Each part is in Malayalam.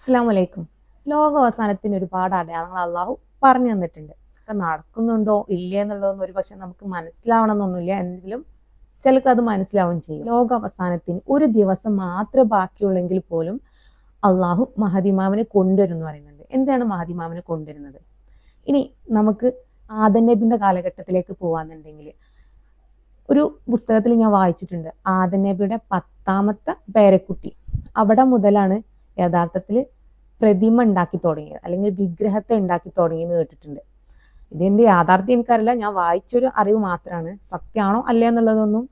അസ്സാം വലൈക്കും ലോക അവസാനത്തിന് ഒരുപാട് അടയാളങ്ങൾ അള്ളാഹു പറഞ്ഞു തന്നിട്ടുണ്ട്. ഒക്കെ നടക്കുന്നുണ്ടോ ഇല്ലേ എന്നുള്ളതൊന്നും ഒരു പക്ഷെ നമുക്ക് മനസ്സിലാവണമെന്നൊന്നുമില്ല. എങ്കിലും ചിലർക്ക് അത് മനസ്സിലാവും ചെയ്യും. ലോക അവസാനത്തിന് ഒരു ദിവസം മാത്രം ബാക്കിയുള്ളെങ്കിൽ പോലും അള്ളാഹു മഹദിമാവിനെ കൊണ്ടുവരും എന്ന് പറയുന്നുണ്ട്. എന്താണ് മഹദിമാവിനെ കൊണ്ടുവരുന്നത്? ഇനി നമുക്ക് ആദൻ നബിന്റെ കാലഘട്ടത്തിലേക്ക് പോവാന്നുണ്ടെങ്കിൽ ഒരു പുസ്തകത്തിൽ ഞാൻ വായിച്ചിട്ടുണ്ട്. ആദൻ പത്താമത്തെ പേരക്കുട്ടി. അവിടെ മുതലാണ് യഥാർത്ഥത്തിൽ പ്രതിമ ഉണ്ടാക്കി തുടങ്ങിയത് അല്ലെങ്കിൽ വിഗ്രഹത്തെ ഉണ്ടാക്കി തുടങ്ങിയെന്ന് കേട്ടിട്ടുണ്ട്. ഇതിന്റെ യാഥാർത്ഥ്യം എനിക്കറിയില്ല. ഞാൻ വായിച്ചൊരു അറിവ് മാത്രമാണ് സത്യമാണോ അല്ല എന്നുള്ളതൊന്നും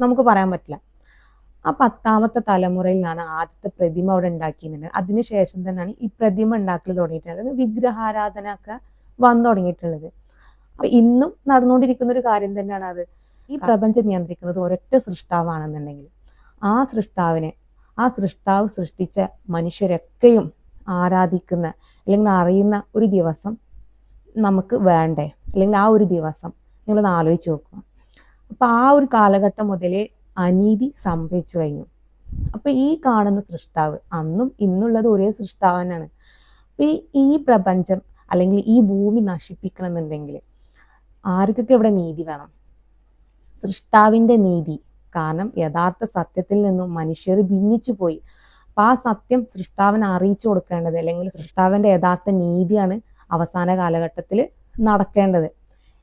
നമുക്ക് പറയാൻ പറ്റില്ല. ആ പത്താമത്തെ തലമുറയിലാണ് ആദ്യത്തെ പ്രതിമ അവിടെ ഉണ്ടാക്കിയിരുന്നത്. അതിനുശേഷം തന്നെയാണ് ഈ പ്രതിമ ഉണ്ടാക്കൽ തുടങ്ങിയിട്ടുള്ളത്. വിഗ്രഹാരാധന ഒക്കെ വന്നു തുടങ്ങിയിട്ടുള്ളത്. അപ്പൊ ഇന്നും നടന്നുകൊണ്ടിരിക്കുന്ന ഒരു കാര്യം തന്നെയാണ് അത്. ഈ പ്രപഞ്ചം നിയന്ത്രിക്കുന്നത് ഒരൊറ്റ സൃഷ്ടാവാണെന്നുണ്ടെങ്കിൽ ആ സൃഷ്ടാവിനെ ആ സൃഷ്ടാവ് സൃഷ്ടിച്ച മനുഷ്യരൊക്കെയും ആരാധിക്കുന്ന അല്ലെങ്കിൽ അറിയുന്ന ഒരു ദിവസം നമുക്ക് വേണ്ടേ? അല്ലെങ്കിൽ ആ ഒരു ദിവസം നിങ്ങളൊന്ന് ആലോചിച്ച് നോക്കുക. അപ്പൊ ആ ഒരു കാലഘട്ടം മുതലേ അനീതി സംഭവിച്ചു കഴിഞ്ഞു. അപ്പൊ ഈ കാണുന്ന സൃഷ്ടാവ് അന്നും ഇന്നുള്ളത് ഒരേ സൃഷ്ടാവ് തന്നെയാണ്. അപ്പൊ ഈ ഈ പ്രപഞ്ചം അല്ലെങ്കിൽ ഈ ഭൂമി നശിപ്പിക്കണം എന്നുണ്ടെങ്കിൽ ആർക്കൊക്കെ ഇവിടെ നീതി വേണം? സൃഷ്ടാവിന്റെ നീതി കാരണം യഥാർത്ഥ സത്യത്തിൽ നിന്നും മനുഷ്യർ ഭിന്നിച്ചു പോയി. അപ്പൊ ആ സത്യം സൃഷ്ടാവിനെ അറിയിച്ചു കൊടുക്കേണ്ടത് അല്ലെങ്കിൽ സൃഷ്ടാവിന്റെ യഥാർത്ഥ നീതിയാണ് അവസാന കാലഘട്ടത്തിൽ നടക്കേണ്ടത്.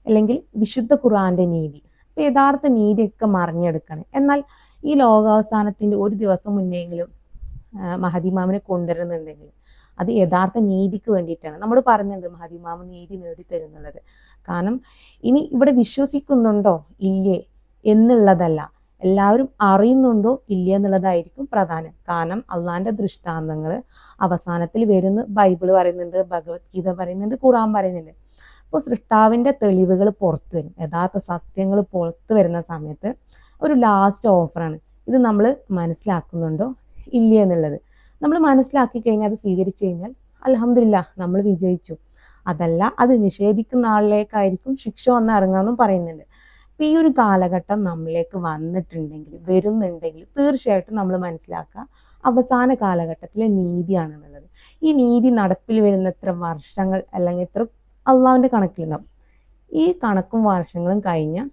അല്ലെങ്കിൽ വിശുദ്ധ ഖുർആന്റെ നീതി. അപ്പൊ യഥാർത്ഥ നീതിയൊക്കെ മറിഞ്ഞെടുക്കണം. എന്നാൽ ഈ ലോകാവസാനത്തിന്റെ ഒരു ദിവസം മുന്നെങ്കിലും മഹദിമാമിനെ കൊണ്ടുവരുന്നുണ്ടെങ്കിൽ അത് യഥാർത്ഥ നീതിക്ക് വേണ്ടിയിട്ടാണ്. നമ്മൾ പറഞ്ഞത് മഹദിമാമ് നീതി നേടിത്തരുന്നുള്ളത്. കാരണം ഇനി ഇവിടെ വിശ്വസിക്കുന്നുണ്ടോ? ഇല്ലേ? എന്നുള്ളതല്ല. എല്ലാവരും അറിയുന്നുണ്ടോ ഇല്ല എന്നുള്ളതായിരിക്കും പ്രധാനം. കാരണം അള്ളാന്റെ ദൃഷ്ടാന്തങ്ങൾ അവസാനത്തിൽ വരുന്ന ബൈബിൾ പറയുന്നുണ്ട് ഭഗവത്ഗീത പറയുന്നുണ്ട് ഖുറാൻ പറയുന്നുണ്ട്. അപ്പോൾ സൃഷ്ടാവിന്റെ തെളിവുകൾ പുറത്തു വരും. യഥാർത്ഥ സത്യങ്ങൾ പുറത്തു വരുന്ന സമയത്ത് ഒരു ലാസ്റ്റ് ഓഫറാണ് ഇത് നമ്മൾ മനസ്സിലാക്കുന്നുണ്ടോ ഇല്ല എന്നുള്ളത്. നമ്മൾ മനസ്സിലാക്കി കഴിഞ്ഞാൽ അത് സ്വീകരിച്ചു കഴിഞ്ഞാൽ അലഹമില്ല നമ്മൾ വിജയിച്ചു. അതല്ല അത് നിഷേധിക്കുന്ന ആളിലേക്കായിരിക്കും ശിക്ഷ വന്ന് ഇറങ്ങാമെന്നും പറയുന്നുണ്ട്. ഈ ഒരു കാലഘട്ടം നമ്മളിലേക്ക് വന്നിട്ടുണ്ടെങ്കിൽ വരുന്നുണ്ടെങ്കിൽ തീർച്ചയായിട്ടും നമ്മൾ മനസ്സിലാക്കുക അവസാന കാലഘട്ടത്തിലെ നീതിയാണെന്നുള്ളത്. ഈ നീതി നടപ്പിൽ വരുന്ന ഇത്ര വർഷങ്ങൾ അല്ലെങ്കിൽ ഇത്ര അള്ളാവിന്റെ കണക്കിലുണ്ടാവും. ഈ കണക്കും വർഷങ്ങളും കഴിഞ്ഞാൽ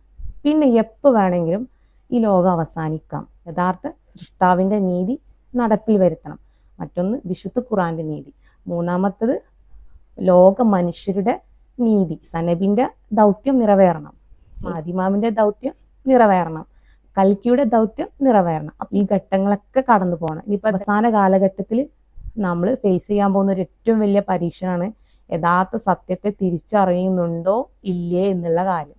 പിന്നെ എപ്പോൾ വേണമെങ്കിലും ഈ ലോകം അവസാനിക്കാം. യഥാർത്ഥ സൃഷ്ടാവിന്റെ നീതി നടപ്പിൽ വരുത്തണം. മറ്റൊന്ന് വിശുദ്ധ ഖുറാന്റെ നീതി. മൂന്നാമത്തത് ലോക മനുഷ്യരുടെ നീതി. സനബിന്റെ ദൗത്യം നിറവേറണം. മാതിമാമിന്റെ ദൗത്യം നിറവേറണം. കൽക്കിയുടെ ദൗത്യം നിറവേറണം. അപ്പൊ ഈ ഘട്ടങ്ങളൊക്കെ കടന്നു പോകണം. ഇനിയിപ്പോ അവസാന കാലഘട്ടത്തിൽ നമ്മൾ ഫേസ് ചെയ്യാൻ പോകുന്ന ഒരു ഏറ്റവും വലിയ പരീക്ഷണമാണ് യഥാർത്ഥ സത്യത്തെ തിരിച്ചറിയുന്നുണ്ടോ ഇല്ലേ എന്നുള്ള കാര്യം.